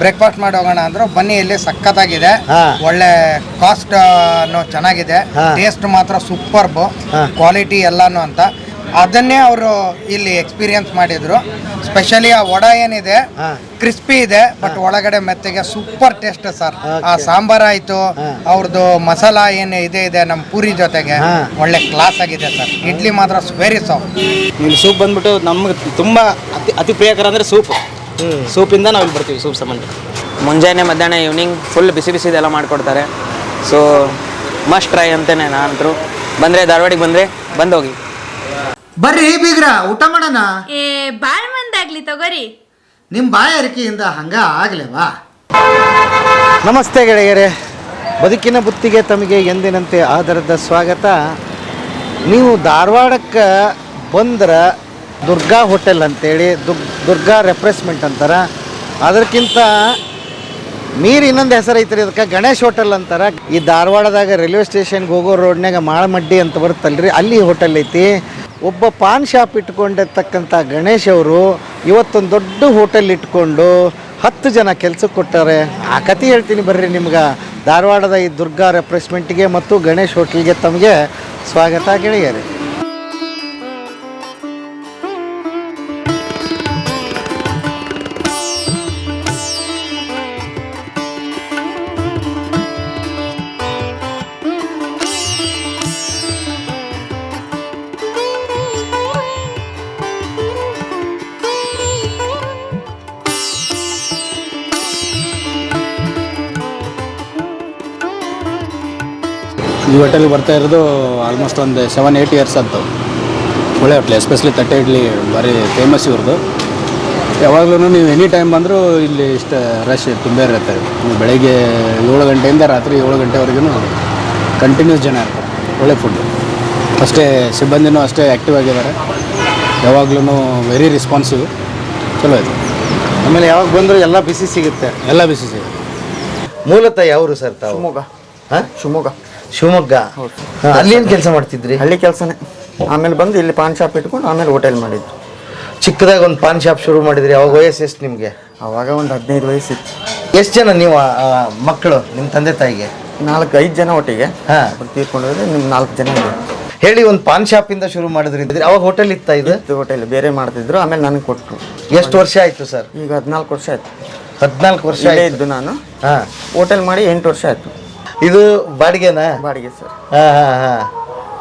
Breakfast ಮಾಡಿ ಹೋಗೋಣ ಅಂದ್ರು ಬನ್ನಿ ಇಲ್ಲಿ ಸಖತ್ತಾಗಿದೆ ಹಾ. ಒಳ್ಳೆ ಕಾಸ್ಟ್ ಚೆನ್ನಾಗಿದೆ ಹಾ. ಟೇಸ್ಟ್ ಮಾತ್ರ ಸೂಪರ್ಬ್. ಕ್ವಾಲಿಟಿ ಎಲ್ಲಾನು ಅಂತ ಅದನ್ನೇ ಅವರು ಇಲ್ಲಿ ಎಕ್ಸ್ಪೀರಿಯನ್ಸ್ ಮಾಡಿದ್ರು ಸ್ಪೆಷಲಿ ಆ ವಡ ಏನಿದೆ ಹಾ. ಕ್ರಿಸ್ಪಿ ಇದೆ ಬಟ್ ಒಳಗಡೆ ಮೆತ್ತಗೆ ಸೂಪರ್ ಟೇಸ್ಟ್ ಸರ್ ಆ Okay. ಸಾಂಬಾರ್ ಆಯ್ತು. ಅವ್ರದ್ದು ಮಸಾಲ ಏನು ಇದೆ ಇದೆ ನಮ್ಮ ಪೂರಿ ಜೊತೆಗೆ ಹಾ. ಒಳ್ಳೆ ಕ್ಲಾಸ್ ಆಗಿದೆ ಸರ್ ಇಡ್ಲಿ ಮಾತ್ರ ವೆರಿ ಸಾಫ್ಟ್ ಇಲ್ಲಿ ಸೂಪ್ ಬಂದ್ಬಿಟ್ಟು ನಮ್ಗೆ ತುಂಬ ಅತಿ ಅತಿ ಪ್ರಿಯಕರ ಅಂದರೆ ಸೂಪ್ ಸೂಪಿಂದ ನಾವು ಇಲ್ಲಿ ಬರ್ತೀವಿ ಸೂಪ್ ಸಂಬಂಧ ಮುಂಜಾನೆ ಮಧ್ಯಾಹ್ನ ಈವ್ನಿಂಗ್ ಫುಲ್ ಬಿಸಿ ಬಿಸಿ ಬಿಸಿದೆಲ್ಲ ಮಾಡಿಕೊಡ್ತಾರೆ. ಸೊ ಮಸ್ಟ್ ಟ್ರೈ ಅಂತಲೇ ನಾನಂತರೂ. ಬಂದರೆ ಧಾರವಾಡಿಗೆ ಬಂದರೆ ಬಂದೋಗಿ ಬರ್ರಿ ಬೀಗ್ರ ಊಟ ಮಾಡೋಣ? ಏ ಬಾಳ್ ಮಂದಾಗ್ಲಿ ತಗೋರಿ. ನಿಮ್ಮ ಬಾಯ ಅರಿಕೆಯಿಂದ ಹಂಗ ಆಗ್ಲೇವಾ? ನಮಸ್ತೆ ಗೆಳೆಯರೇ. ಬದುಕಿನ ಬುತ್ತಿಗೆ ತಮಗೆ ಎಂದಿನಂತೆ ಆಧಾರದ ಸ್ವಾಗತ. ನೀವು ಧಾರವಾಡಕ್ಕೆ ಬಂದ್ರೆ ದುರ್ಗಾ ಹೋಟೆಲ್ ಅಂತೇಳಿ ದುಗ್ ದುರ್ಗಾ ರೆಫ್ರೆಶ್ಮೆಂಟ್ ಅಂತಾರೆ. ಅದಕ್ಕಿಂತ ನೀರು ಇನ್ನೊಂದು ಹೆಸರು ಐತ್ರಿ, ಅದಕ್ಕೆ ಗಣೇಶ್ ಹೋಟೆಲ್ ಅಂತಾರೆ. ಈ ಧಾರವಾಡದಾಗ ರೈಲ್ವೆ ಸ್ಟೇಷನ್ಗೆ ಹೋಗೋ ರೋಡ್ನಾಗ ಮಾಳಮಡ್ಡಿ ಅಂತ ಬರುತ್ತಲ್ರಿ, ಅಲ್ಲಿ ಹೋಟೆಲ್ ಐತಿ. ಒಬ್ಬ ಪಾನ್ ಶಾಪ್ ಇಟ್ಕೊಂಡಿರ್ತಕ್ಕಂಥ ಗಣೇಶ್ ಅವರು ಇವತ್ತೊಂದು ದೊಡ್ಡ ಹೋಟೆಲ್ ಇಟ್ಕೊಂಡು ಹತ್ತು ಜನ ಕೆಲ್ಸಕ್ಕೆ ಕೊಟ್ಟಾರೆ. ಆ ಕತೆ ಹೇಳ್ತೀನಿ ಬರ್ರಿ ನಿಮ್ಗೆ. ಧಾರವಾಡದ ಈ ದುರ್ಗಾ ರೆಫ್ರೆಶ್ಮೆಂಟ್ಗೆ ಮತ್ತು ಗಣೇಶ್ ಹೋಟೆಲ್ಗೆ ತಮಗೆ ಸ್ವಾಗತ ಗೆಳೆಯರೆ. ಈ ಹೋಟೆಲ್ಗೆ ಬರ್ತಾ ಇರೋದು ಆಲ್ಮೋಸ್ಟ್ ಒಂದು ಸೆವೆನ್ ಏಯ್ಟ್ ಇಯರ್ಸ್ ಆಯ್ತು. ಒಳ್ಳೆ ಹೋಟ್ಲು ಎಸ್ಪೆಷಲಿ ತಟ್ಟೆ ಇಡ್ಲಿ ಭಾರಿ ಫೇಮಸ್ ಇವ್ರದ್ದು. ಯಾವಾಗಲೂ ನೀವು ಎನಿ ಟೈಮ್ ಬಂದರೂ ಇಲ್ಲಿ ಇಷ್ಟು ರಶ್ ತುಂಬ ಇರುತ್ತೆ. ನೀವು ಬೆಳಗ್ಗೆ ಏಳು ಗಂಟೆಯಿಂದ ರಾತ್ರಿ ಏಳು ಗಂಟೆವರೆಗೂ ಕಂಟಿನ್ಯೂಸ್ ಜನ ಇರ್ತಾರೆ. ಒಳ್ಳೆ ಫುಡ್ಡು ಅಷ್ಟೇ ಸಿಬ್ಬಂದಿನೂ ಅಷ್ಟೇ ಆ್ಯಕ್ಟಿವ್ ಆಗಿದ್ದಾರೆ. ಯಾವಾಗಲೂ ವೆರಿ ರೆಸ್ಪಾನ್ಸಿವ್ ಚಲೋ ಇದೆ. ಆಮೇಲೆ ಯಾವಾಗ ಬಂದರೂ ಎಲ್ಲ ಬಿಸಿ ಸಿಗುತ್ತೆ. ಎಲ್ಲ ಬಿಸಿ ಸಿಗುತ್ತೆ. ಮೂಲತಃ ಯಾವರು ಸರ್ ತಾವು? ಶಿವಮೊಗ್ಗ. ಹಾಂ? ಶಿವಮೊಗ್ಗ. ಶಿವಮೊಗ್ಗ? ಹಾಂ, ಅಲ್ಲಿ ಏನು ಕೆಲಸ ಮಾಡ್ತಿದ್ರಿ? ಹಳ್ಳಿ ಕೆಲಸನೇ. ಆಮೇಲೆ ಬಂದು ಇಲ್ಲಿ ಪಾನ್ ಶಾಪ್ ಇಟ್ಕೊಂಡು ಆಮೇಲೆ ಹೋಟೆಲ್ ಮಾಡಿದ್ರು ಚಿಕ್ಕದಾಗ ಒಂದು ಪಾನ್ ಶಾಪ್ ಶುರು ಮಾಡಿದ್ರಿ ಅವಾಗ ವಯಸ್ಸು ಎಷ್ಟು ನಿಮಗೆ? ಅವಾಗ ಒಂದು ಹದಿನೈದು ವಯಸ್ಸಿತ್ತು. ಎಷ್ಟು ಜನ ನೀವು ಆ, ಮಕ್ಕಳು ನಿಮ್ಮ ತಂದೆ ತಾಯಿಗೆ? ನಾಲ್ಕು ಐದು ಜನ ಒಟ್ಟಿಗೆ. ಹಾಂ. ತೀರ್ಕೊಂಡು ತೀರ್ಕೊಂಡೋದ್ರೆ ನಿಮ್ಮ ನಾಲ್ಕು ಜನ ಹೇಳಿ ಒಂದು ಪಾನ್ ಶಾಪಿಂದ ಶುರು ಮಾಡಿದ್ರಿ ಇದ್ರಿ ಅವಾಗ ಹೋಟೆಲ್ ಇತ್ತ ಇದು? ಇದು ಹೋಟೆಲ್ ಬೇರೆ ಮಾಡ್ತಿದ್ರು ಆಮೇಲೆ ನನಗೆ ಕೊಟ್ಟರು ಎಷ್ಟು ವರ್ಷ ಆಯ್ತು ಸರ್? ಈಗ ಹದಿನಾಲ್ಕು ವರ್ಷ ಆಯ್ತು. ಹದಿನಾಲ್ಕು ವರ್ಷ ಇಲ್ಲೇ ಆಯ್ತು. ಇದ್ದು ನಾನು. ಹಾಂ. ಹೋಟೆಲ್ ಮಾಡಿ ಎಂಟು ವರ್ಷ ಆಯ್ತು. ಇದು ಬಾಡಿಗೆನಾ? ಬಾಡಿಗೆ ಸರ್. ಹಾ ಹಾ ಹಾ.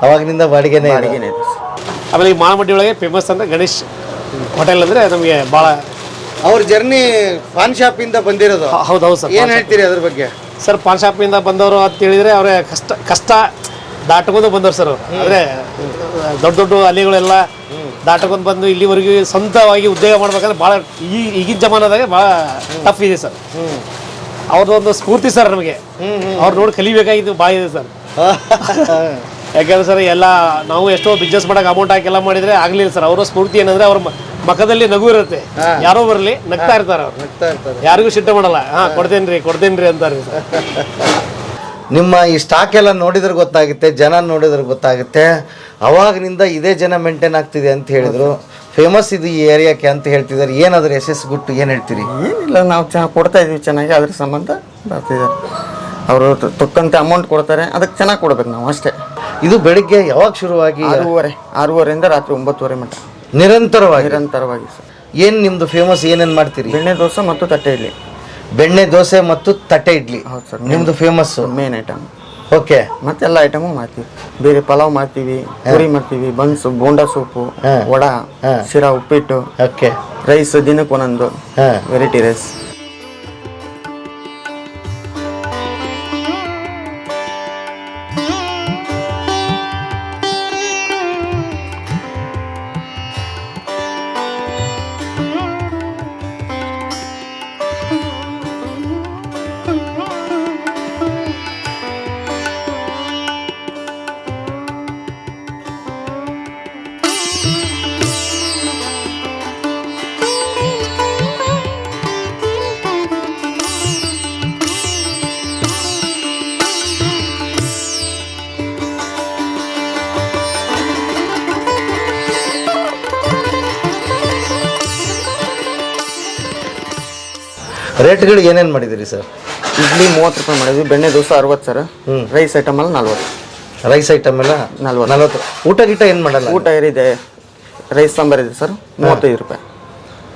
ಅವಾಗಿನಿಂದ ಬಾಡಿಗೆನೇ ಇದೆ. ಬಾಡಿಗೆನೇ ಇದೆ ಸರ್. ಆಮೇಲೆ ಈ ಮಾಳಮಡ್ಡಿ ಒಳಗೆ ಫೇಮಸ್ ಅಂದ್ರೆ ಗಣೇಶ್ ಹೋಟೆಲ್ ಅಂದ್ರೆ ನಮಗೆ ಭಾಳ ಅವ್ರ ಜರ್ನಿ ಪಾನ್ ಶಾಪ್ ಇಂದ ಬಂದಿರೋದು. ಹೌದು ಹೌದು ಸರ್. ಏನ್ ಹೇಳ್ತೀರಿ ಅದ್ರ ಬಗ್ಗೆ? ಸರ್ ಪಾನ್ ಶಾಪಿಂದ ಬಂದವರು ಅಂತ ಹೇಳಿದ್ರೆ ಅವರೇ ಕಷ್ಟ ಕಷ್ಟ ದಾಟ್ಕೊಂಡು ಬಂದವ್ರು ಸರ್ ಅಂದ್ರೆ ದೊಡ್ಡ ದೊಡ್ಡ ಅಲ್ಲಿಗಳೆಲ್ಲ ದಾಟ್ಕೊಂಡು ಬಂದು ಇಲ್ಲಿವರೆಗೂ ಸ್ವಂತವಾಗಿ ಉದ್ಯೋಗ ಮಾಡ್ಬೇಕಂದ್ರೆ ಭಾಳ ಈ ಈಗಿನ ಜಮಾನದಾಗ ಭಾಳ ಟಫ್ ಇದೆ ಸರ್. ಅವ್ರದ್ದೊಂದು ಸ್ಫೂರ್ತಿ ಸರ್ ನಮಗೆ. ಅವ್ರು ನೋಡಿ ಕಲಿಬೇಕಾಗಿದ್ದು ಭಾಳ ಇದೆ ಸರ್. ಯಾಕಂದ್ರೆ ಸರ್ ಎಲ್ಲ ನಾವು ಎಷ್ಟೋ ಬಿಸ್ನೆಸ್ ಮಾಡಕ್ಕೆ ಅಮೌಂಟ್ ಹಾಕಿ ಎಲ್ಲ ಮಾಡಿದ್ರೆ ಆಗ್ಲಿಲ್ಲ ಸರ್. ಅವರ ಸ್ಫೂರ್ತಿ ಏನಂದ್ರೆ ಅವ್ರ ಮಖದಲ್ಲಿ ನಗು ಇರುತ್ತೆ. ಯಾರೋ ಬರಲಿ ನಗ್ತಾ ಇರ್ತಾರೆ ಅವ್ರು. ನಗ್ತಾ ಇರ್ತಾರೆ. ಯಾರಿಗೂ ಸಿಟ್ಟು ಮಾಡಲ್ಲ. ಹಾ ಕೊಡ್ತೇನ್ರಿ ಕೊಡ್ತೇನ್ರಿ ಅಂತಾರೆ ಸರ್. ನಿಮ್ಮ ಈ ಸ್ಟಾಕ್ ಎಲ್ಲ ನೋಡಿದ್ರೆ ಗೊತ್ತಾಗುತ್ತೆ ಜನ ನೋಡಿದ್ರೆ ಗೊತ್ತಾಗುತ್ತೆ. ಅವಾಗಿನಿಂದ ಇದೇ ಜನ ಮೇಂಟೈನ್ ಆಗ್ತಿದೆ ಅಂತ ಹೇಳಿದ್ರು. ಫೇಮಸ್ ಇದು ಈ ಏರಿಯಾಕ್ಕೆ ಅಂತ ಹೇಳ್ತಿದ್ದಾರೆ. ಏನಾದರೂ ಎಸ್ ಎಸ್ ಗುಟ್ಟು ಏನು ಹೇಳ್ತೀರಿ? ಏನಿಲ್ಲ ನಾವು ಚೆನ್ನಾಗಿ ಕೊಡ್ತಾ ಇದೀವಿ ಚೆನ್ನಾಗಿ ಅದ್ರ ಸಂಬಂಧ ಬರ್ತಿದ್ದಾರೆ. ಅವರು ತಕ್ಕಂತೆ ಅಮೌಂಟ್ ಕೊಡ್ತಾರೆ ಅದಕ್ಕೆ ಚೆನ್ನಾಗಿ ಕೊಡ್ಬೇಕು ನಾವು ಅಷ್ಟೇ. ಇದು ಬೆಳಿಗ್ಗೆ ಯಾವಾಗ ಶುರುವಾಗಿ? ಆರೂವರೆ ಆರೂವರೆಯಿಂದ ರಾತ್ರಿ ಒಂಬತ್ತುವರೆ ಮಟ್ಟ. ನಿರಂತರವಾಗಿ? ನಿರಂತರವಾಗಿ ಸರ್. ಏನು ನಿಮ್ಮದು ಫೇಮಸ್ ಏನೇನು ಮಾಡ್ತೀರಿ? ಬೆಣ್ಣೆ ದೋಸೆ ಮತ್ತು ತಟ್ಟೆ ಇಡ್ಲಿ. ಬೆಣ್ಣೆ ದೋಸೆ ಮತ್ತು ತಟ್ಟೆ ಇಡ್ಲಿ. ಹೌದು ಸರ್ ನಿಮ್ಮದು ಫೇಮಸ್ಸು ಮೇನ್ ಐಟಮ್ ಓಕೆ ಮತ್ತೆಲ್ಲ ಐಟಮು ಮಾಡ್ತೀವಿ. ಬೇರೆ ಪಲಾವ್ ಮಾಡ್ತೀವಿ ಪೂರಿ ಮಾಡ್ತೀವಿ buns bonda soup vada. Sheera uppittu okay. Rice ದಿನಕ್ಕೆ ಒಂದೊಂದು ವೆರೈಟಿ ರೈಸ್ ರೇಟ್ಗಳು ಏನೇನು ಮಾಡಿದ್ದೀರಿ ಸರ್ ಇಡ್ಲಿ ಮೂವತ್ತು ರೂಪಾಯಿ ಮಾಡಿದ್ವಿ. ಬೆಣ್ಣೆ ದೋಸೆ ಅರವತ್ತು ಸರ್ ರೈಸ್ ಐಟಮ್ ಅಲ್ಲಿ ನಲ್ವತ್ತು. ರೈಸ್ ಐಟಮ್ ಎಲ್ಲ ನಲ್ವತ್ತು. ನಲ್ವತ್ತು. ಊಟ ಗೀಟ ಏನು ಮಾಡಲ್ಲ ಊಟ ಏನಿದೆ? ರೈಸ್ ಸಾಂಬಾರ್ ಇದೆ ಸರ್ ಮೂವತ್ತೈದು ರೂಪಾಯಿ.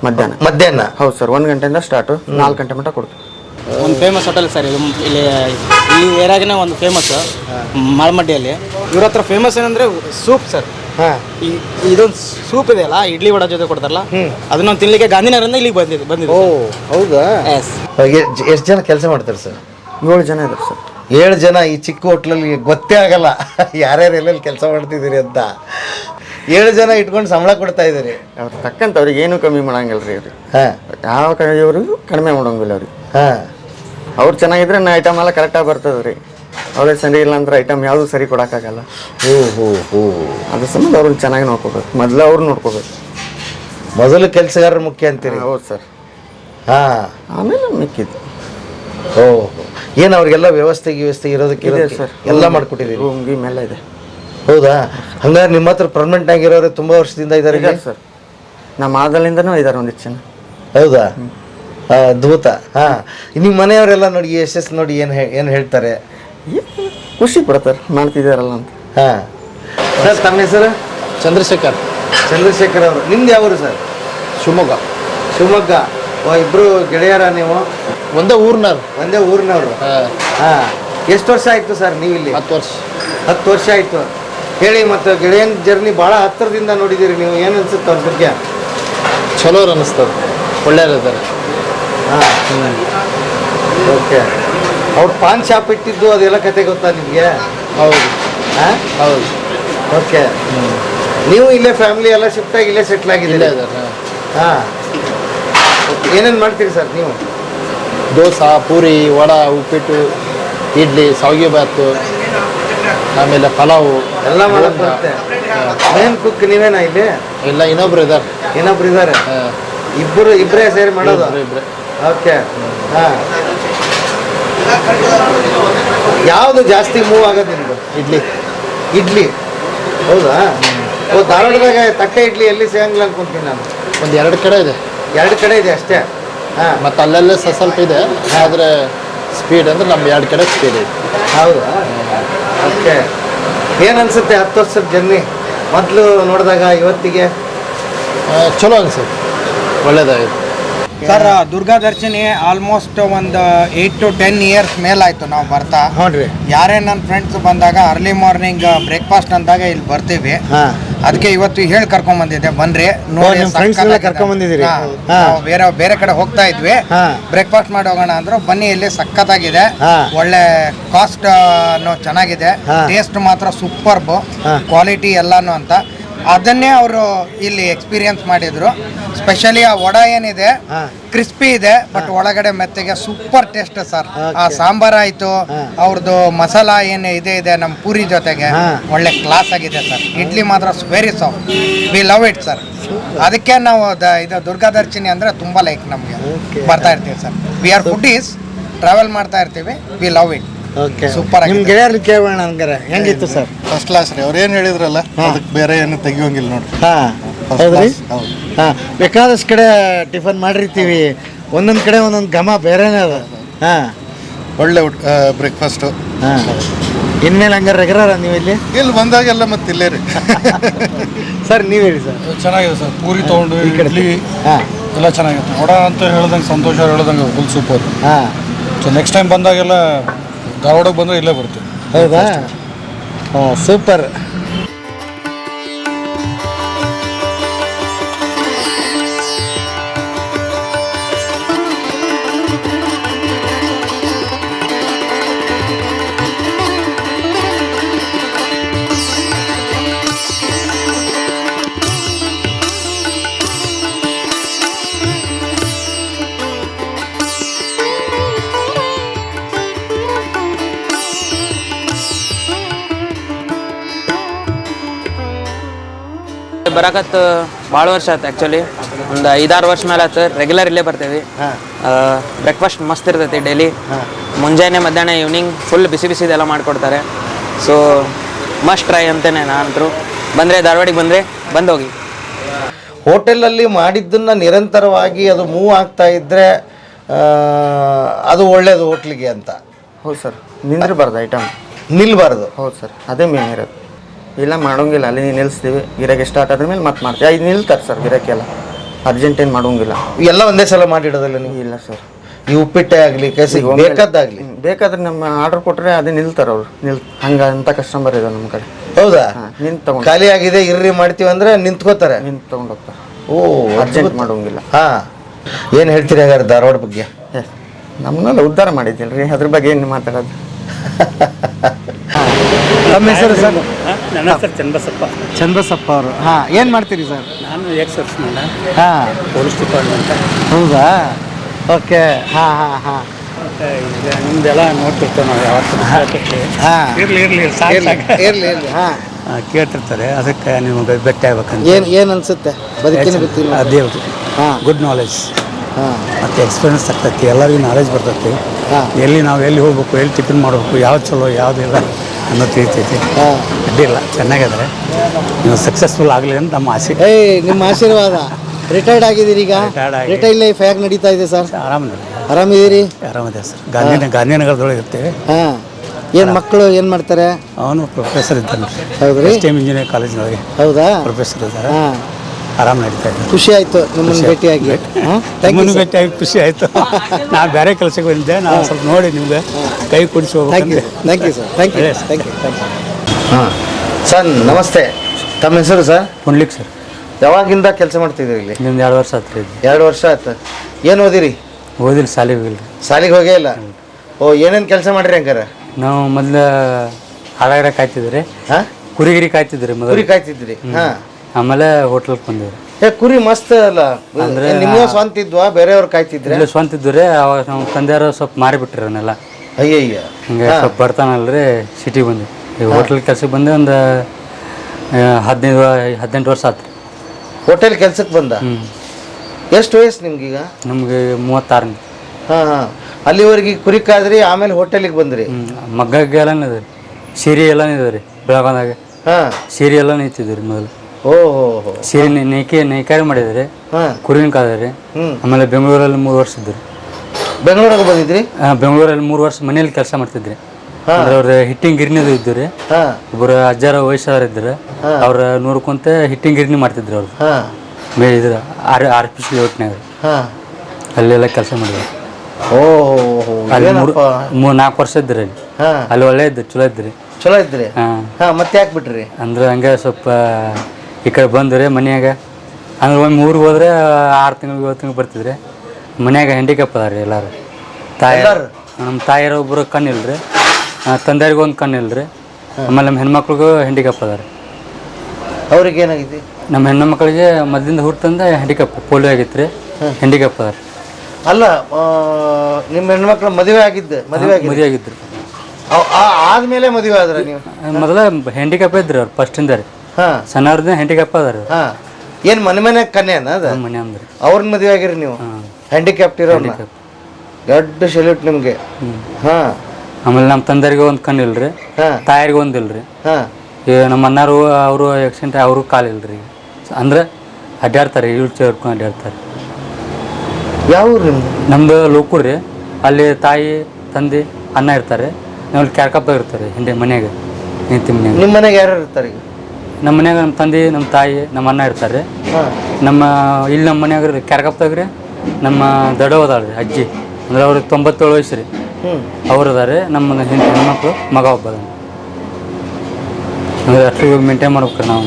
ಮಧ್ಯಾಹ್ನ. ಮಧ್ಯಾಹ್ನ? ಹೌದು ಸರ್ ಒಂದು ಗಂಟೆಯಿಂದ ಸ್ಟಾರ್ಟು ನಾಲ್ಕು ಗಂಟೆ ಮಟ್ಟ ಕೊಡ್ತೀವಿ. ಒಂದು ಫೇಮಸ್ ಹೋಟೆಲ್ ಸರ್ ಇದು. ಇಲ್ಲಿ ಈ ಏರಿಯಾಗನೇ ಒಂದು ಫೇಮಸ್ ಮಾಳಮಡ್ಡಿಯಲ್ಲಿ. ಇವ್ರ ಹತ್ರ ಫೇಮಸ್ ಏನಂದರೆ ಸೂಪ್ ಸರ್ ಹಾಂ. ಈ ಇದೊಂದು ಸೂಪ್ ಇದೆಯಲ್ಲ ಇಡ್ಲಿ ವಡ ಜೊತೆ ಕೊಡ್ತಾರಲ್ಲ ಅದನ್ನ ತಿನ್ಲಿಕ್ಕೆ ಗಾಂಧಿನಗರಿಂದ ಇಲ್ಲಿಗೆ ಬಂದಿದೆ ಬಂದಿದೆ ಓ ಹೌದಾ? ಎಸ್ ಎಷ್ಟು ಜನ ಕೆಲಸ ಮಾಡ್ತಾರೆ ಸರ್? ಏಳು ಜನ ಇದ್ದಾರೆ ಸರ್. ಏಳು ಜನ ಈ ಚಿಕ್ಕ ಹೋಟ್ಲಲ್ಲಿ ಗೊತ್ತೇ ಆಗಲ್ಲ. ಯಾರ್ಯಾರು ಎಲ್ಲೆಲ್ಲಿ ಕೆಲಸ ಮಾಡ್ತಿದ್ದೀರಿ ಅಂತ. ಏಳು ಜನ ಇಟ್ಕೊಂಡು ಸಂಬಳ ಕೊಡ್ತಾ ಇದ್ದೀರಿ. ಅವ್ರು ತಕ್ಕಂತ ಅವ್ರಿಗೆ ಏನು ಕಮ್ಮಿ ಮಾಡಂಗಿಲ್ಲ ರೀ ಅವ್ರಿಗೆ ಹಾಂ. ಯಾವ ಕಡೆಯವ್ರಿಗೂ ಕಡಿಮೆ ಮಾಡೋಂಗಿಲ್ಲ ಅವ್ರಿಗೆ. ಹಾಂ. ಅವ್ರು ಚೆನ್ನಾಗಿದ್ರೆ ಐಟಮ್ ಎಲ್ಲ ಕರೆಕ್ಟಾಗಿ ಬರ್ತದೆ ರೀ ಅವರೇ ಸರಿ ಇಲ್ಲ ಅಂದ್ರೆ ಐಟಮ್ ಯಾವುದು ಸರಿ ಕೊಡೋಕ್ಕಾಗಲ್ಲ. ಓ ಹೋ ಹೋ ಅದ್ರ ಸಂಬಂಧ ಅವ್ರನ್ನ ಚೆನ್ನಾಗಿ ನೋಡ್ಕೋಬೇಕು. ಮೊದಲು ಅವ್ರು ನೋಡ್ಕೋಬೇಕು. ಮೊದಲು ಕೆಲಸಗಾರರು ಮುಖ್ಯ ಅಂತೀರಿ? ಹೌದು ಸರ್. ಹಾಂ. ಆಮೇಲೆ ಮಿಕ್ಕಿದ್ದು. ಓ ಏನು ಅವ್ರಿಗೆಲ್ಲ ವ್ಯವಸ್ಥೆ ವ್ಯವಸ್ಥೆ ಇರೋದಕ್ಕೆ ಇದೆ ಸರ್. ಎಲ್ಲ ಮಾಡ್ಕೊಟ್ಟಿದ್ದೀರಿ? ರೂಮ್ ಗೀಮ್ ಎಲ್ಲ ಇದೆ. ಹೌದಾ? ಹಂಗಾರೆ ನಿಮ್ಮ ಹತ್ರ ಪರ್ಮನೆಂಟ್ ಆಗಿರೋರು ತುಂಬ ವರ್ಷದಿಂದ ಇದ್ದಾರೆ ಇಲ್ಲ? ಸರ್. ನಮ್ಮ ಆದಲಿಂದನೂ ಇದ್ದಾರೆ ಒಂದಿಷ್ಟು ಜನ. ಹೌದಾ? ಆ, ಅದ್ಭುತ. ಹಾಂ. ನಿಮ್ಮ ಮನೆಯವರೆಲ್ಲ ನೋಡಿ ಎಸ್ ನೋಡಿ ಏನು ಏನು ಹೇಳ್ತಾರೆ? ಖುಷಿ ಪಡ್ತಾರೆ ಮಾಡ್ತಿದ್ದಾರಲ್ಲ ಅಂತ. ಹಾ. ಸರ್ ತಮ್ಮ ಹೆಸರು? ಚಂದ್ರಶೇಖರ್. ಚಂದ್ರಶೇಖರ್ ಅವರು. ನಿಮ್ದು ಯಾವರು ಸರ್? ಶಿವಮೊಗ್ಗ. ಶಿವಮೊಗ್ಗ. ಓ ಇಬ್ರು ಗೆಳೆಯರ ನೀವು? ಒಂದೇ ಊರ್ನವ್ರು. ಒಂದೇ ಊರಿನವರು. ಹಾಂ. ಎಷ್ಟು ವರ್ಷ ಆಯ್ತು ಸರ್ ನೀವು ಇಲ್ಲಿ? ಹತ್ತು ವರ್ಷ. ಹತ್ತು ವರ್ಷ ಆಯ್ತು. ಹೇಳಿ ಮತ್ತು ಗೆಳೆಯನ ಜರ್ನಿ ಭಾಳ ಹತ್ತಿರದಿಂದ ನೋಡಿದ್ದೀರಿ ನೀವು. ಏನು ಅನ್ಸುತ್ತೆ ಅವ್ರ ಬಗ್ಗೆ? ಚಲೋರು ಅನ್ನಿಸ್ತದೆ ಒಳ್ಳೆಯದಾರೆ ಹಾಂ ಓಕೆ. ಅವ್ರು ಪಾನ್ ಶಾಪ್ ಇಟ್ಟಿದ್ದು ಅದೆಲ್ಲ ಕತೆ ಗೊತ್ತಾ ನಿಮಗೆ? ಹೌದು. ಹಾಂ? ಹೌದು. ಓಕೆ. ನೀವು ಇಲ್ಲೇ ಫ್ಯಾಮಿಲಿ ಎಲ್ಲ ಶಿಫ್ಟ್ ಆಗಿ ಇಲ್ಲೇ ಸೆಟ್ಲ್ ಇದ್ದಾರೆ ಹಾಂ. ಏನೇನು ಮಾಡ್ತೀರಿ ಸರ್ ನೀವು? ದೋಸೆ ಪೂರಿ ವಡ ಉಪ್ಪಿಟ್ಟು ಇಡ್ಲಿ ಸಾವಿಗೆ ಬಾತು ಆಮೇಲೆ ಪಲಾವು ಎಲ್ಲ ಮಾಡಕ್ ಬರುತ್ತೆ. ಮೇನ್ ಕುಕ್ ನೀವೇನ ಇಲ್ಲಿ? ಇಲ್ಲ ಇನ್ನೊಬ್ರು ಇದ್ದಾರೆ. ಇನ್ನೊಬ್ರು ಇದ್ದಾರೆ? ಇಬ್ಬರು ಇಬ್ಬರೇ ಸೇರಿ ಮಾಡೋದು? ಇಬ್ಬರೇ ಓಕೆ. ಹಾಂ. ಯಾವುದು ಜಾಸ್ತಿ ಮೂವ್ ಆಗೋದು ನಿಮ್ದು? ಇಡ್ಲಿ. ಇಡ್ಲಿ. ಹೌದಾ? ಓ ಧಾರವಾಡದಾಗ ತಟ್ಟೆ ಇಡ್ಲಿ ಎಲ್ಲಿ ಸಿಗಂಗಿಲ್ಲ ಅನ್ಕೊಂತೀನಿ ನಾನು. ಒಂದು ಎರಡು ಕಡೆ ಇದೆ. ಎರಡು ಕಡೆ ಇದೆ ಅಷ್ಟೇ? ಹಾಂ. ಮತ್ತು ಅಲ್ಲಲ್ಲೇ ಸ ಸ್ವಲ್ಪ ಇದೆ. ಆದರೆ ಸ್ಪೀಡ್ ಅಂದ್ರೆ ನಮ್ಮ ಎರಡು ಕಡೆ ಸ್ಪೀಡ್ ಇದೆ ಹೌದಾ? ಓಕೆ. ಏನು ಅನ್ಸುತ್ತೆ ಹತ್ತು ವರ್ಷದ ಜರ್ನಿ? ಮೊದಲು ನೋಡಿದಾಗ ಇವತ್ತಿಗೆ? ಚಲೋ ಅನ್ಸುತ್ತೆ. ಒಳ್ಳೇದಾಗಿದೆ ಸರ್ ದುರ್ಗಾ ದರ್ಶಿನಿ ಆಲ್ಮೋಸ್ಟ್ ಒಂದು ಏಟ್ ಟು ಟೆನ್ ಇಯರ್ಸ್ ಮೇಲಾಯ್ತು ನಾವು ಬರ್ತಾ. ನೋಡ್ರಿ ಯಾರೇ ನನ್ನ ಫ್ರೆಂಡ್ಸ್ ಬಂದಾಗ ಅರ್ಲಿ ಮಾರ್ನಿಂಗ್ ಬ್ರೇಕ್ಫಾಸ್ಟ್ ಅಂದಾಗ ಇಲ್ಲಿ ಬರ್ತೀವಿ. ಅದಕ್ಕೆ ಇವತ್ತು ಹೇಳಿ ಕರ್ಕೊಂಡ್ ಬಂದಿದ್ದೆ. ಬನ್ರಿ ನೋಡಿ. ಕರ್ಕೊಂಡ್ ಬಂದಿದ್ದೀರಿ? ಬೇರೆ ಬೇರೆ ಕಡೆ ಹೋಗ್ತಾ ಇದ್ವಿ. ಬ್ರೇಕ್ಫಾಸ್ಟ್ ಮಾಡಿ ಹೋಗೋಣ ಅಂದ್ರು ಬನ್ನಿ ಇಲ್ಲಿ ಸಖತ್ತಾಗಿದೆ. ಒಳ್ಳೆ ಕಾಸ್ಟ್ ಚೆನ್ನಾಗಿದೆ. ಟೇಸ್ಟ್ ಮಾತ್ರ ಸೂಪರ್ಬ್. ಕ್ವಾಲಿಟಿ ಎಲ್ಲಾನು ಅಂತ. ಅದನ್ನೇ ಅವರು ಇಲ್ಲಿ ಎಕ್ಸ್ಪೀರಿಯನ್ಸ್ ಮಾಡಿದ್ರು. ಸ್ಪೆಷಲಿ ಆ ವಡ ಏನಿದೆ. ಕ್ರಿಸ್ಪಿ ಇದೆ ಬಟ್ ಒಳಗಡೆ ಮೆತ್ತಗೆ ಸೂಪರ್ ಟೇಸ್ಟ್ ಸರ್ ಆ. ಸಾಂಬಾರ್ ಆಯ್ತು ಅವ್ರದ್ದು ಮಸಾಲ ಏನು ಇದೆ ಇದೆ ನಮ್ಮ ಪೂರಿ ಜೊತೆಗೆ. ಒಳ್ಳೆ ಕ್ಲಾಸ್ ಆಗಿದೆ ಸರ್ ಇಡ್ಲಿ ಮಾತ್ರ very soft we love it sir ಅದಕ್ಕೆ ನಾವು ಇದು ದುರ್ಗಾದರ್ಶಿನಿ ಅಂದ್ರೆ ತುಂಬಾ ಲೈಕ್ ನಮಗೆ. ಬರ್ತಾ ಇರ್ತೀವಿ sir we are food is travel ಮಾಡ್ತಾ ಇರ್ತೀವಿ. We love it okay super. ನಿಮ್ಮ ಗೆಳೆಯರು ಕೇಳೋಣ ಹಂಗಾರೆ. ಹೆಂಗಿತ್ತು ಸರ್ ಫಸ್ಟ್ ಕ್ಲಾಸ್ ರೀ. ಅವ್ರು ಏನು ಹೇಳಿದ್ರಲ್ಲ? ಅದಕ್ಕೆ ಬೇರೆ ಏನು ತೆಗಿಯೋಂಗಿಲ್ಲ ನೋಡಿ ಹಾಂ. ಹೌದ್ರಿ? class, ಹಾಂ. ಬೇಕಾದಷ್ಟು ಕಡೆ ಟಿಫನ್ ಮಾಡಿರ್ತೀವಿ. ಒಂದೊಂದು ಕಡೆ ಒಂದೊಂದು ಘಮ ಬೇರೆನೇ ಅದ. ಹಾಂ. ಒಳ್ಳೆ ಬ್ರೇಕ್ಫಾಸ್ಟು ಹಾಂ. ಇನ್ಮೇಲೆ ಹಂಗಾರೆ ರೆಗ್ಯುಲರ್ ನೀವು ಇಲ್ಲಿ? ಇಲ್ಲಿ ಬಂದಾಗೆಲ್ಲ ಮತ್ತೆ ಇಲ್ಲೇ ರೀ. ಸರ್ ನೀವು ಹೇಳಿ ಸರ್ ಚೆನ್ನಾಗಿದೆ ಸರ್ ಪೂರಿ ತೊಗೊಂಡು ಇಡ್ಲಿ. ಹಾಂ. ಎಲ್ಲ ಚೆನ್ನಾಗಿರುತ್ತೆ ವಡ ಅಂತ ಹೇಳ್ದಂಗೆ ಸಂತೋಷ ಹೇಳ್ದಂಗೆ ಫುಲ್ ಸೂಪರ್ ಹಾಂ. ಸೊ ನೆಕ್ಸ್ಟ್ ಟೈಮ್ ಬಂದಾಗೆಲ್ಲ ಧಾರವಾಡಕ್ಕೆ ಬಂದರೆ ಇಲ್ಲೇ ಬರ್ತೀವಿ ಹೌದಾ? ಹಾಂ ಸೂಪರ್ ಬರಕತ್ತು ಭಾಳ ವರ್ಷ ಆಯ್ತು ಆ್ಯಕ್ಚುಲಿ ಒಂದು ಐದಾರು ವರ್ಷ ಮೇಲೆ ಆಯ್ತು. ರೆಗ್ಯುಲರ್ ಇಲ್ಲೇ ಬರ್ತೀವಿ. ಬ್ರೇಕ್ಫಾಸ್ಟ್ ಮಸ್ತ್ ಇರ್ತೈತಿ ಡೈಲಿ ಮುಂಜಾನೆ ಮಧ್ಯಾಹ್ನ ಈವ್ನಿಂಗ್ ಫುಲ್ ಬಿಸಿ ಬಿಸಿದೆಲ್ಲ ಮಾಡಿಕೊಡ್ತಾರೆ. ಸೊ ಮಸ್ಟ್ ಟ್ರೈ ಅಂತಲೇ ನಾನಂತರು. ಬಂದರೆ ಧಾರವಾಡಿಗೆ ಬಂದರೆ ಬಂದೋಗಿ ಹೋಟೆಲಲ್ಲಿ ಮಾಡಿದ್ದನ್ನು ನಿರಂತರವಾಗಿ ಅದು ಮೂವ್ ಆಗ್ತಾ ಇದ್ರೆ ಆ, ಅದು ಒಳ್ಳೇದು ಹೋಟ್ಲಿಗೆ ಅಂತ. ಹೌದು ಸರ್. ನಿಂದಿರಬಾರ್ದು ಐಟಮ್ ನಿಲ್ಬಾರ್ದು. ಹೌದು ಸರ್. ಅದೇ ಮೇನ್ ಇರೋದು. ಇಲ್ಲ ಮಾಡೋಂಗಿಲ್ಲ. ಅಲ್ಲಿ ನಿಲ್ಲಿಸ್ತೀವಿ ಗಿರಾಕಿ ಸ್ಟಾರ್ಟ್ ಆದ್ರ ಮೇಲೆ ಮತ್ತೆ ಮಾಡ್ತೀವಿ. ಇದು ನಿಲ್ತಾರೆ ಸರ್ ಗಿರಾಕಿ ಎಲ್ಲ. ಅರ್ಜೆಂಟ್ ಏನು ಮಾಡೋಂಗಿಲ್ಲ. ಎಲ್ಲ ಒಂದೇ ಸಲ ಮಾಡಿಡೋದಲ್ಲ ನೀವು? ಇಲ್ಲ ಸರ್ ಈ ಉಪ್ಪಿಟ್ಟೆ ಆಗಲಿ ಕೆಸಿ ಬೇಕಾದಾಗಲಿ ಬೇಕಾದ್ರೆ ನಮ್ಮ ಆರ್ಡರ್ ಕೊಟ್ಟರೆ ಅದೇ ನಿಲ್ತಾರೆ ಅವರು. ನಿಲ್ ಹಂಗೆ ಅಂತ ಕಸ್ಟಮರ್ ಇದೆ ನಮ್ಮ ಕಡೆ. ಹೌದಾ? ನಿಂತ ತಗೊಂಡು ಖಾಲಿ ಆಗಿದೆ ಇರ್ರಿ ಮಾಡ್ತೀವಿ ಅಂದ್ರೆ ನಿಂತ್ಕೋತಾರೆ. ನಿಂತು ತೊಗೊಂಡು ಹೋಗ್ತಾರೆ. ಓ ಅರ್ಜೆಂಟ್ ಮಾಡೋಂಗಿಲ್ಲ. ಹಾಂ. ಏನು ಹೇಳ್ತೀರಿ ಹಾಗಾದ್ರೆ ಧಾರವಾಡ ಬಗ್ಗೆ? ನಮ್ಮನ್ನೆಲ್ಲ ಉದ್ಧಾರ ಮಾಡಿದ್ದಿಲ್ಲ ಅದ್ರ ಬಗ್ಗೆ ಏನು ಮಾತಾಡೋದು? ನಮ್ಮ ಹೆಸರು ಸರ್? ನನ್ನ ಹೆಸರು ಚನ್ನಬಸಪ್ಪ. ಚಂದ್ರಸಪ್ಪ ಅವರು. ಹಾ ಏನು ಮಾಡ್ತೀರಿ ಸರ್? ನಾನು ಎಕ್ಸರ್ಸ್ ಹಾ. Police department. ಹೌದಾ? ಓಕೆ ಹಾ ಹಾ ಹಾ. ನಿಮ್ದೆಲ್ಲ ನೋಡ್ತಿರ್ತೇವೆ ನಾವು ಯಾವತ್ತು ಇರ್ಲಿ ಇರ್ಲಿ ಇರ್ಲಿ ಇರ್ಲಿ ಹಾ. ಕೇಳ್ತಿರ್ತಾರೆ ಅದಕ್ಕೆ ನಿಮಗೆ ಭೇಟಿ ಆಗ್ಬೇಕಂತ. ಏನು ಏನು ಅನ್ಸುತ್ತೆ? ಬದುಕಿನ ಗೊತ್ತಿಲ್ಲ ಅದೇ ಹಾ. ಗುಡ್ ನಾಲೆಜ್ ಹಾಂ. ಮತ್ತು ಎಕ್ಸ್ಪೀರಿಯನ್ಸ್ ಆಗ್ತೈತಿ ಎಲ್ಲರಿಗೂ ನಾಲೆಜ್ ಬರ್ತೈತಿ. ಎಲ್ಲಿ ನಾವು ಎಲ್ಲಿ ಹೋಗ್ಬೇಕು ಎಲ್ಲಿ ಟಿಫಿನ್ ಮಾಡಬೇಕು ಯಾವ್ದು ಚಲೋ ಯಾವುದಿಲ್ಲ ಅನ್ನೋದು ತಿಳಿತೈತಿ ಹಾ. ಅಡ್ಡಿಲ್ಲ ಚೆನ್ನಾಗಿದ್ದಾರೆ ನೀವು ಸಕ್ಸಸ್ಫುಲ್ ಆಗಲಿ ಅಂತ ನಮ್ಮ ಆಸೆ. ಏ ನಿಮ್ಮ ಆಶೀರ್ವಾದ. ರಿಟೈರ್ಡ್ ಆಗಿದ್ದೀರಿ ಈಗ. Retired ಆಗಿ. ರಿಟೈರ್ಡ್ ಲೈಫ್ ಹೇಗೆ ನಡೀತಾ ಇದೆ ಸರ್? ಆರಾಮ ಆರಾಮಿದ್ದೀರಿ? ಆರಾಮಿದೆ ಸರ್. ಗಾಂಧಿನ ಗಾಂಧಿನಗರದೊಳಗೆ ಇರ್ತೇವೆ. ಹಾಂ. ಏನು ಮಕ್ಕಳು ಏನು ಮಾಡ್ತಾರೆ? ಅವನು ಪ್ರೊಫೆಸರ್ ಇದ್ದಾನೆ. ಹೌದ್ರಿ? ಎಂ ಇಂಜಿನಿಯರ್ ಕಾಲೇಜಿನೊಳಗೆ ಹೌದಾ? ಪ್ರೊಫೆಸರ್ ಇದ್ದಾರೆ. ಹಾ. ಆರಾಮ್ ನಡೀತಾ ಇದೆ. ಖುಷಿ ಆಯ್ತು ನಿಮ್ಮನ್ನು ಭೇಟಿ ಆಗಿ ಥ್ಯಾಂಕ್ ಭೇಟಿ ಆಗಿ ಭೇಟಿಯಾಗಿ ಖುಷಿ ಆಯ್ತು. ನಾನು ಬೇರೆ ಕೆಲಸಕ್ಕೆ ಬಂದಿದ್ದೆ. ನಾನು ಸ್ವಲ್ಪ ನೋಡಿ ನಿಮ್ಗೆ ಕೈ ಕುಡಿಸಿ thank you thank you sir thank you. Thank you thank you ಹಾಂ. ಸರ್ ನಮಸ್ತೆ. ತಮ್ಮ ಹೆಸರು ಸರ್ ಪುಂಡ್ಲಿಕ್ ಸರ್ ಯಾವಾಗಿಂದ ಕೆಲಸ ಮಾಡ್ತಿದ್ದೀರಿ ಇಲ್ಲಿ? ನಿಮ್ದು ಎರಡು ವರ್ಷ ಆಯ್ತು ಎರಡು ವರ್ಷ ಆಯ್ತು. ಏನು ಓದಿರಿ? ಓದಿಲ್ಲ ಸಾಲಿಗೆ ಹೋಗಿಲ್ಲ. ಸಾಲಿಗೆ ಹೋಗೇ ಇಲ್ಲ? ಓ ಏನೇನು ಕೆಲಸ ಮಾಡಿರಿ ಹಂಗಾರೆ? ನಾವು ಮೊದಲು ಹಾಳಾಗಡೆ ಕಾಯ್ತಿದ್ರಿ ಹಾಂ? ಕುರಿಗಿರಿ ಕಾಯ್ತಿದ್ರಿ ಕುರಿ ಮೊದಲು. ಕಾಯ್ತಿದ್ರಿ. ಹಾಂ. ಆಮೇಲೆ ಹೋಟೆಲ್ಗೆ ಬಂದಿದ್ರು ಏ ಕುರಿ ಮಸ್ತ್ ಅಲ್ಲ. ಅಂದ್ರೆ ನಿಮ್ಗೆ ಸ್ವಂತ ಇದ್ವಾ? ಬೇರೆಯವ್ರು ಕಾಯ್ತಿದ್ರೆ? ಇಲ್ಲಿ ಸ್ವಂತ ಇದ್ರಿ ಅವಾಗ ನಮ್ಮ ತಂದೆಯವರು ಸ್ವಲ್ಪ ಮಾರಿಬಿಟ್ರಿ ಅವನ್ನೆಲ್ಲ ಅಯ್ಯಯ್ಯ. ಹಿಂಗೆ ಸ್ವಲ್ಪ ಬರ್ತಾನಲ್ರಿ ಸಿಟಿಗೆ ಬಂದ್ವಿ. ಈ ಹೋಟೆಲ್ ಕೆಲ್ಸಕ್ಕೆ ಬಂದೆ ಒಂದು ಹದಿನೈದು ಹದಿನೆಂಟು ವರ್ಷ ಆತ್ರಿ ಹೋಟೆಲ್ ಕೆಲ್ಸಕ್ಕೆ ಬಂದ? ಎಷ್ಟು ವಯಸ್ಸು ನಿಮ್ಗೀಗ ನಮಗೆ ಮೂವತ್ತಾರು ಹಾಂ ಹಾಂ. ಅಲ್ಲಿವರೆಗೆ ಕುರಿ ಕಾದ್ರಿ ಆಮೇಲೆ ಹೋಟೆಲಿಗೆ ಬಂದ್ರಿ? ಮಗ್ಗಗೆ ಎಲ್ಲನೂ ಇದೆ ರೀ. ಸೀರೆ ಎಲ್ಲ ಇದೆ ರೀ ಹಾಂ. ಸೀರೆ ಎಲ್ಲ ರೀ ಮೊದಲು. ಓ ಹೋ ಹೋ. ಸೀರೆ ನೆ- ನೇಯ್ಕೆ ಮಾಡಿದ್ರೆ ಮಾಡಿದ್ರಿ ಹಾಂ. ಕುರಿನ ಕಾದ್ರೆ ಆಮೇಲೆ ಬೆಂಗಳೂರಲ್ಲಿ ಮೂರು ವರ್ಷ ಇದ್ರಿ ಬೆಂಗಳೂರಿಗೆ ಬಂದಿದ್ರಿ? ಬೆಂಗಳೂರಲ್ಲಿ ಮೂರು ವರ್ಷ ಮನೆಯಲ್ಲಿ ಕೆಲಸ ಮಾಡ್ತಿದ್ರಿ. ಹಾ. ಅಂದ್ರೆ ಅವ್ರ ಹಿಟ್ಟಿಂಗ್ ಗಿರ್ನಿದು ಇದ್ದು ರೀ ಹಾಂ. ಒಬ್ಬರು ಅಜ್ಜಾರ ವಯಸ್ಸಾರ ಇದ್ರು ಅವ್ರ ನೋಡ್ಕೊಂತ ಹಿಟ್ಟಿಂಗ್ ಗಿರ್ನಿ ಮಾಡ್ತಿದ್ರು ಅವ್ರು. ಹಾಂ. ಇದ್ರ ಆರ್ ಆರ್ ಪಿ ಸಿ ಒಟ್ಟಿನಾಗ ಹಾಂ. ಅಲ್ಲೆಲ್ಲ ಕೆಲಸ ಮಾಡಿದ್ರು. ಓ ಹೋ ಹೋ ಅಲ್ಲಿ ಮೂರು ಏನಪ್ಪ? ಮೂರು ನಾಲ್ಕು ವರ್ಷ ಇದ್ರಿ ಅಲ್ಲಿ. ಹಾಂ. ಅಲ್ಲಿ ಒಳ್ಳೆ ಇದ್ದು ಚಲೋ ಇದ್ರಿ ಚಲೋ ಇದ್ರಿ? ಹಾಂ. ಹಾಂ ಮತ್ತೆ ಯಾಕೆ ಬಿಟ್ರಿ? ಅಂದ್ರೆ ಹಂಗೆ ಸ್ವಲ್ಪ ಈ ಕಡೆ ಬಂದರೆ ಮನ್ಯಾಗ. ಅಂದ್ರೆ ಒಮ್ಮೆ ಊರಿಗೆ ಹೋದ್ರೆ ಆರು ತಿಂಗಳು ಏಳು ತಿಂಗಳು ಬರ್ತಿದ್ರೆ. ಮನ್ಯಾಗ ಹ್ಯಾಂಡಿಕ್ಯಾಪ್ ಅದಾರ ರೀ ಎಲ್ಲಾರು. ತಾಯಿ ನಮ್ಮ ತಾಯಿಯರು ಒಬ್ಬರು ಕಣ್ಣಿಲ್ರಿ. ತಂದೆಯರಿಗೂ ಒಂದು ಕಣ್ಣಿಲ್ರಿ. ಆಮೇಲೆ ನಮ್ಮ ಹೆಣ್ಮಕ್ಳಿಗೂ ಹ್ಯಾಂಡಿಕ್ಯಾಪ್ ಅದಾರ ಅವ್ರಿಗೆ ಏನಾಗಿದೆ ನಮ್ಮ ಹೆಣ್ಣು ಮಕ್ಕಳಿಗೆ ಮೊದಲಿಂದ ಹುಟ್ಟಂದ ಹ್ಯಾಂಡಿಕ್ಯಾಪ್ ಪೋಲಿಯೋ ಆಗಿತ್ತು ರೀ ಹ್ಯಾಂಡಿಕ್ಯಾಪ್ ಅದಾರ ಅಲ್ಲ ಆ, ನಿಮ್ಮ ಹೆಣ್ಮಕ್ಳು ಮದುವೆ ಆಗಿದ್ದೆ ಮದುವೆ ಮದುವೆ ಆಗಿದ್ರು. ಆದ್ಮೇಲೆ ಮದುವೆ ಆದ್ರೆ ನೀವು? ಮೊದಲ ಹ್ಯಾಂಡಿಕ್ಯಾಪ್ ಇದ್ರಿ ಅವ್ರು ಫಸ್ಟಿಂದ ರೀ. ಹಾಂ. ಸಣ್ಣವ್ರದ್ದು ಹ್ಯಾಂಡಿಕ್ಯಾಪ್ ಅದಾರ ಹಾಂ. ಏನು ಮನೆ ಮನೆ ಕನ್ಯಾನ ಅದ? ನಮ್ಮ ಮನೆ ಅಂದ್ರೆ. ಅವ್ರನ್ನ ಮದುವೆ ಆಗಿರಿ ನೀವು? ಹ್ಯಾಂಡಿಕ್ಯಾಪ್ಟ್ ಇರೋರ್ನ? ದೊಡ್ಡ ಸೆಲ್ಯೂಟ್ ನಿಮಗೆ. ಹಾಂ. ಆಮೇಲೆ ನಮ್ಮ ತಂದರಿಗೆ ಒಂದು ಕಣ್ಣು ಇಲ್ರಿ. ಹಾಂ. ತಾಯರಿಗೆ ಒಂದು ಇಲ್ರಿ. ಹಾಂ. ಈಗ ನಮ್ಮ ಅಣ್ಣಾರು ಅವರು ಆಕ್ಸಿಡೆಂಟ್ ಅವರು ಕಾಲಿಲ್ರಿ ಅಂದ್ರೆ ಅಡ್ಡಾಡ್ತಾರೆ ಇಳ್ ಚೇರ್ಕೊಂಡು ಅಡ್ಡಾಡ್ತಾರೆ ಯಾವ ಊರು ನಿಮ್ದು? ನಮ್ದು ಲೋಕೂರ್ ರೀ. ಅಲ್ಲಿ ತಾಯಿ ತಂದೆ ಅಣ್ಣ ಇರ್ತಾರೆ. ನಾವು ಕ್ಯಾರ್ಕಪ್ಪ ಇರ್ತಾರೆ ಹಿಂದೆ ಮನೆಯಾಗ ಹೆಂಡತಿ ಮನ್ಯಾಗ. ನಿಮ್ಮ ಮನೆಗೆ ಯಾರು ಇರ್ತಾರೆ ಈಗ? ನಮ್ಮ ಮನ್ಯಾಗ ನಮ್ಮ ತಂದೆ ನಮ್ಮ ತಾಯಿ ನಮ್ಮ ಅಣ್ಣ ಇರ್ತಾರೆ. ನಮ್ಮ ಇಲ್ಲಿ ನಮ್ಮ ಮನ್ಯಾಗ ರೀ ಕ್ಯಾರ್ಕಪ್ದಾಗ ರೀ ನಮ್ಮ ರೀ ಅಜ್ಜಿ. ಅಂದ್ರೆ ಅವ್ರಿಗೆ ತೊಂಬತ್ತೇಳು ವಯಸ್ಸು ರೀ. ಅವ್ರು ಅದಾರೆ ನಮ್ಮ ಹೆಣ್ಣು ಹೆಣ್ಮಕ್ಳು ಮಗ ಒಬ್ಬ ಅಂದ್ರೆ ಅಷ್ಟು ಮೇಂಟೈನ್ ಮಾಡ್ಬೇಕ್ರಿ ನಾವು.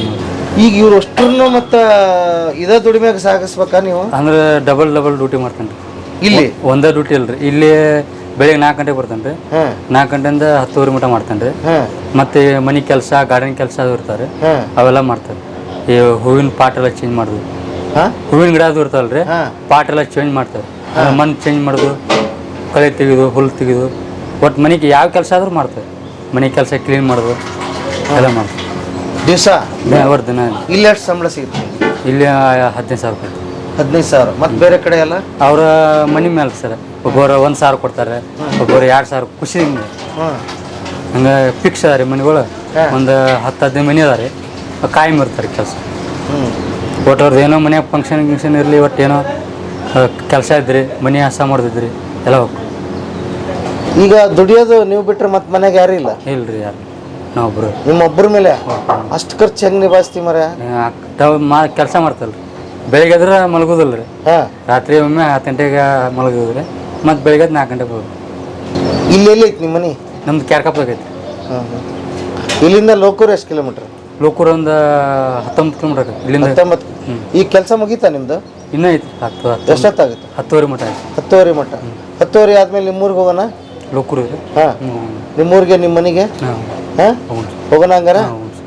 ಈಗ ಇವ್ರು ಅಷ್ಟ್ರನ್ನು ಮತ್ತು ಇದೇ ದುಡಿಮೆಗೆ ಸಾಗಿಸ್ಬೇಕಾ ನೀವು? ಅಂದ್ರೆ ಡಬಲ್ ಡಬಲ್ ಡ್ಯೂಟಿ ಮಾಡ್ತೇನೆ ರೀ. ಇಲ್ಲಿ? ಒಂದೇ ಡ್ಯೂಟಿ ಅಲ್ರಿ. ಇಲ್ಲಿ ಬೆಳಿಗ್ಗೆ ನಾಲ್ಕು ಗಂಟೆಗೆ ಬರ್ತಾನೆ ರೀ ನಾಲ್ಕು ಗಂಟೆಯಿಂದ ಹತ್ತುವರೆ ಮಟ ಮಾಡ್ತಾನೆ ರೀ ಮತ್ತೆ ಮನೆ ಕೆಲಸ ಗಾರ್ಡನ್ ಕೆಲಸ ಅದು ಇರ್ತಾರೆ ಅವೆಲ್ಲ ಮಾಡ್ತಾರೆ. ಈ ಹೂವಿನ ಪಾಟ್ ಎಲ್ಲ ಚೇಂಜ್ ಮಾಡುದು. ಹೂವಿನ ಗಿಡ ಅದು ಇರ್ತಾವಲ್ಲ ರೀ ಪಾಟ್ ಎಲ್ಲ ಚೇಂಜ್ ಮಾಡ್ತಾರೆ. ಮಣ್ಣು ಚೇಂಜ್ ಮಾಡುದು ಕಳೆ ತೆಗೆದು ಹುಲ್ಲು ತೆಗೆದು. ಒಟ್ಟು ಮನೆಗೆ ಯಾವ ಕೆಲಸ ಆದರೂ ಮಾಡ್ತಾರೆ. ಮನೆ ಕೆಲಸ ಕ್ಲೀನ್ ಮಾಡುದು ಎಲ್ಲ ಮಾಡ್ತಾರೆ. ದಿವಸ? ಅವ್ರ ದಿನ ಇಲ್ಲಿ ಎಷ್ಟು ಸಂಬಳ ಸಿಗುತ್ತೆ? ಇಲ್ಲಿ ಹದಿನೈದು ಸಾವಿರ ರೂಪಾಯಿ. ಹದಿನೈದು ಸಾವಿರ. ಮತ್ತೆ ಬೇರೆ ಕಡೆ ಎಲ್ಲ? ಅವರ ಮನೆ ಮೇಲೆ ಸರ್ ಒಬ್ಬರು ಒಂದು ಸಾವಿರ ಕೊಡ್ತಾರೆ ಒಬ್ಬರು ಎರಡು ಸಾವಿರ ಖುಷಿ ಹಿಂಗೆ. ಹಂಗೆ ಫಿಕ್ಸ್ ಅದ ರೀ ಮನೆಗಳು ಒಂದು ಹತ್ತು ಹದಿನೈದು ಮನೆ ಅದ ರೀ ಕಾಯಂ ಇರ್ತಾರೆ ಕೆಲಸ. ಒಟ್ಟು ಅವ್ರದ್ದು ಏನೋ ಮನೆ ಫಂಕ್ಷನ್ ಗಿಂಕ್ಷನ್ ಇರಲಿ ಒಟ್ಟು ಏನೋ ಕೆಲಸ ಇದ್ರಿ ಮನೆ ಹಸ ಮಾಡ್ತಿದ್ರಿ ಎಲ್ಲ ಹೋಗಿ ಈಗ ದುಡಿಯೋದು ನೀವು ಬಿಟ್ರೆ ಮತ್ತೆ ಮನೆಗೆ ಯಾರು ಇಲ್ಲ? ಇಲ್ರಿ ಯಾರು ನಾವೊಬ್ರು. ನಿಮ್ಮೊಬ್ಬರ ಮೇಲೆ ಅಷ್ಟು ಖರ್ಚು ಹೆಂಗೆ ನಿಭಾಯಿಸ್ತೀವಿ ಮರ ಕೆಲಸ ಮಾಡ್ತಲ್ರಿ. ಬೆಳಿಗ್ಗೆ ಎದ್ರೆ ಮಲಗೋದಿಲ್ಲ ರೀ ಹಾಂ. ರಾತ್ರಿ ಒಮ್ಮೆ ಹತ್ತು ಗಂಟೆಗೆ ಮಲಗಿದ್ರಿ. ಮತ್ತೆ ಬೆಳಿಗ್ಗೆ ನಾಲ್ಕು ಗಂಟೆಗೆ ಹೋಗಿ ಇಲ್ಲಿ ಎಲ್ಲಿ ಐತಿ ನಿಮ್ಮ ಮನೆ? ನಮ್ದು ಕ್ಯಾರ್ಕಪ್ ಐತಿ ಹಾಂ ಹಾಂ. ಇಲ್ಲಿಂದ ಲೋಕೂರು ಎಷ್ಟು ಕಿಲೋಮೀಟ್ರ್? ಲೋಕೂರ್ ಒಂದು ಹತ್ತೊಂಬತ್ತು ಕಿಲೋಮೀಟರ್ ಆಗತ್ತೆ ಇಲ್ಲಿಂದ ಹತ್ತೊಂಬತ್ತು ಈ ಕೆಲಸ ಮುಗೀತಾ ನಿಮ್ದು? ಇನ್ನೂ ಐತಿ ಹತ್ತು ಹತ್ತು ಎಷ್ಟೊತ್ತಾಗುತ್ತೆ? ಹತ್ತುವರೆ ಮಟ್ಟ ಐತಿ ಹತ್ತುವರೆ ಮಟ್ಟ ಹತ್ತುವರೆ ಆದ್ಮೇಲೆ ನಿಮ್ಮೂರಿಗೆ ಹೋಗೋಣ? ಲೋಕೂರು ರೀ ಹಾಂ ಹ್ಞೂ ನಿಮ್ಮೂರಿಗೆ ನಿಮ್ಮ ಮನೆಗೆ? ಹಾಂ. ಹಾಂ? ಹೋಗೋಣ ಹಂಗಾರ.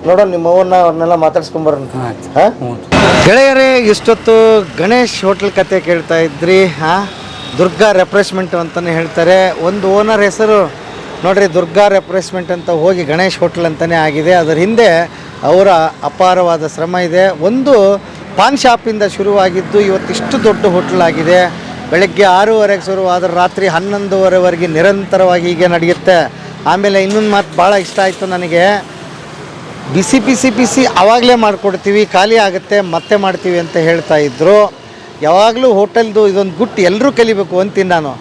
ನೋಡೋಣ ನಿಮ್ಮ ಅವ್ವನ್ನ ಅವ್ರನ್ನೆಲ್ಲ ಮಾತಾಡ್ಸ್ಕೊಂಬರೋಣ ಹಾಂ ಗೆಳೆಯರೇ ಇಷ್ಟೊತ್ತು ಗಣೇಶ್ ಹೋಟ್ಲ್ ಕತೆ ಕೇಳ್ತಾ ಇದ್ರಿ ಹಾಂ? ದುರ್ಗಾ ರೆಫ್ರೆಶ್ಮೆಂಟ್ ಅಂತಲೇ ಹೇಳ್ತಾರೆ. ಒಂದು ಓನರ್ ಹೆಸರು ನೋಡ್ರಿ ದುರ್ಗಾ ರೆಫ್ರೆಶ್ಮೆಂಟ್ ಅಂತ ಹೋಗಿ ಗಣೇಶ್ ಹೋಟ್ಲ್ ಅಂತಲೇ ಆಗಿದೆ. ಅದರ ಹಿಂದೆ ಅವರ ಅಪಾರವಾದ ಶ್ರಮ ಇದೆ. ಒಂದು ಪಾನ್ ಶಾಪಿಂದ ಶುರುವಾಗಿದ್ದು ಇವತ್ತಿಷ್ಟು ದೊಡ್ಡ ಹೋಟ್ಲ್ ಆಗಿದೆ. ಬೆಳಗ್ಗೆ ಆರೂವರೆಗೆ ಶುರುವಾದ್ರೆ ರಾತ್ರಿ ಹನ್ನೊಂದುವರೆವರೆಗೆ ನಿರಂತರವಾಗಿ ಹೀಗೆ ನಡೆಯುತ್ತೆ. ಆಮೇಲೆ ಇನ್ನೊಂದು ಮಾತು ಭಾಳ ಇಷ್ಟ ಆಯಿತು ನನಗೆ. ಬಿಸಿ ಬಿಸಿ ಬಿಸಿ ಆವಾಗಲೇ ಮಾಡಿಕೊಡ್ತೀವಿ, ಖಾಲಿ ಆಗುತ್ತೆ, ಮತ್ತೆ ಮಾಡ್ತೀವಿ ಅಂತ ಹೇಳ್ತಾ ಇದ್ದರು ಯಾವಾಗಲೂ ಹೋಟೆಲ್ದು ಇದೊಂದು ಗುಟ್ಟು ಎಲ್ಲರೂ ಕಲಿಬೇಕು ಅಂತೀನಿ ನಾನು.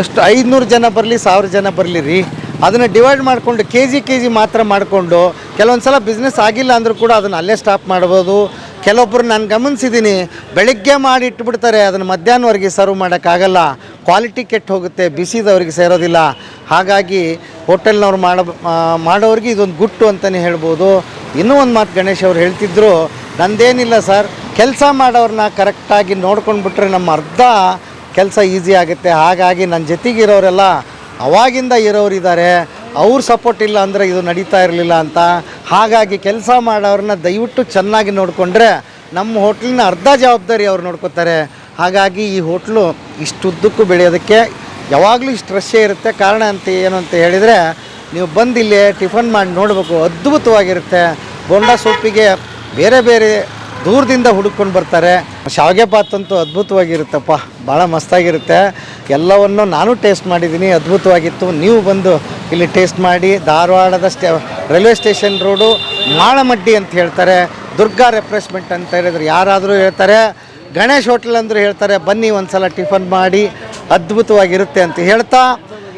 ಎಷ್ಟು ಐದುನೂರು ಜನ ಬರಲಿ, ಸಾವಿರ ಜನ ಬರಲಿ ರೀ. ಅದನ್ನು ಡಿವೈಡ್ ಮಾಡಿಕೊಂಡು ಕೆ ಜಿ ಕೆ ಜಿ ಮಾತ್ರ ಮಾಡಿಕೊಂಡು ಕೆಲವೊಂದು ಸಲ ಬಿಸ್ನೆಸ್ ಆಗಿಲ್ಲ ಅಂದರೂ ಕೂಡ ಅದನ್ನು ಅಲ್ಲೇ ಸ್ಟಾಪ್ ಮಾಡ್ಬೋದು. ಕೆಲವೊಬ್ಬರು ನಾನು ಗಮನಿಸಿದ್ದೀನಿ ಬೆಳಗ್ಗೆ ಮಾಡಿ ಇಟ್ಬಿಡ್ತಾರೆ, ಅದನ್ನು ಮಧ್ಯಾಹ್ನವರೆಗೆ ಸರ್ವ್ ಮಾಡೋಕ್ಕಾಗಲ್ಲ. ಕ್ವಾಲಿಟಿ ಕೆಟ್ಟು ಹೋಗುತ್ತೆ, ಬಿಸಿದವ್ರಿಗೆ ಸೇರೋದಿಲ್ಲ. ಹಾಗಾಗಿ ಹೋಟೆಲ್ನವ್ರು ಮಾಡ ಮಾಡೋರಿಗೆ ಇದೊಂದು ಗುಟ್ಟು ಅಂತಲೇ ಹೇಳ್ಬೋದು. ಇನ್ನೂ ಒಂದು ಮಾತು ಗಣೇಶ್ ಅವ್ರು ಹೇಳ್ತಿದ್ರು, ನಂದೇನಿಲ್ಲ ಸರ್, ಕೆಲಸ ಮಾಡೋರನ್ನ ಕರೆಕ್ಟಾಗಿ ನೋಡ್ಕೊಂಡು ಬಿಟ್ರೆ ನಮ್ಮ ಅರ್ಧ ಕೆಲಸ ಈಸಿ ಆಗುತ್ತೆ. ಹಾಗಾಗಿ ನನ್ನ ಜೊತೆಗಿರೋರೆಲ್ಲ ಅವಾಗಿಂದ ಇರೋರು ಇದ್ದಾರೆ ಅವ್ರ ಸಪೋರ್ಟ್ ಇಲ್ಲ ಅಂದರೆ ಇದು ನಡೀತಾ ಇರಲಿಲ್ಲ ಅಂತ. ಹಾಗಾಗಿ ಕೆಲಸ ಮಾಡೋರನ್ನ ದಯವಿಟ್ಟು ಚೆನ್ನಾಗಿ ನೋಡಿಕೊಂಡ್ರೆ ನಮ್ಮ ಹೋಟ್ಲಿನ ಅರ್ಧ ಜವಾಬ್ದಾರಿ ಅವ್ರು ನೋಡ್ಕೋತಾರೆ. ಹಾಗಾಗಿ ಈ ಹೋಟ್ಲು ಇಷ್ಟುದ್ದಕ್ಕೂ ಬೆಳೆಯೋದಕ್ಕೆ ಯಾವಾಗಲೂ ಇಷ್ಟು ರಶ್ಶೇ ಇರುತ್ತೆ. ಕಾರಣ ಅಂತ ಏನು ಅಂತ ಹೇಳಿದರೆ ನೀವು ಬಂದು ಇಲ್ಲಿ ಟಿಫನ್ ಮಾಡಿ ನೋಡಬೇಕು. ಅದ್ಭುತವಾಗಿರುತ್ತೆ. ಬೋಂಡಾ ಸೊಪ್ಪಿಗೆ ಬೇರೆ ಬೇರೆ ದೂರದಿಂದ ಹುಡುಕೊಂಡು ಬರ್ತಾರೆ. ಶಾವಿಗೆ ಬಾತ್ ಅಂತೂ ಅದ್ಭುತವಾಗಿರುತ್ತಪ್ಪ. ಭಾಳ ಮಸ್ತಾಗಿರುತ್ತೆ. ಎಲ್ಲವನ್ನು ನಾನು ಟೇಸ್ಟ್ ಮಾಡಿದ್ದೀನಿ. ಅದ್ಭುತವಾಗಿತ್ತು. ನೀವು ಬಂದು ಇಲ್ಲಿ ಟೇಸ್ಟ್ ಮಾಡಿ, ಧಾರವಾಡದ stay, railway station road Malamaddi ಅಂತ ಹೇಳ್ತಾರೆ. ದುರ್ಗಾ ರೆಫ್ರೆಶ್ಮೆಂಟ್ ಅಂತ ಹೇಳಿದ್ರು ಯಾರಾದರೂ ಹೇಳ್ತಾರೆ. ಗಣೇಶ್ ಹೋಟ್ಲ್ ಅಂದರೂ ಹೇಳ್ತಾರೆ, ಬನ್ನಿ ಒಂದು ಸಲ ಟಿಫನ್ ಮಾಡಿ, ಅದ್ಭುತವಾಗಿರುತ್ತೆ ಅಂತ ಹೇಳ್ತಾ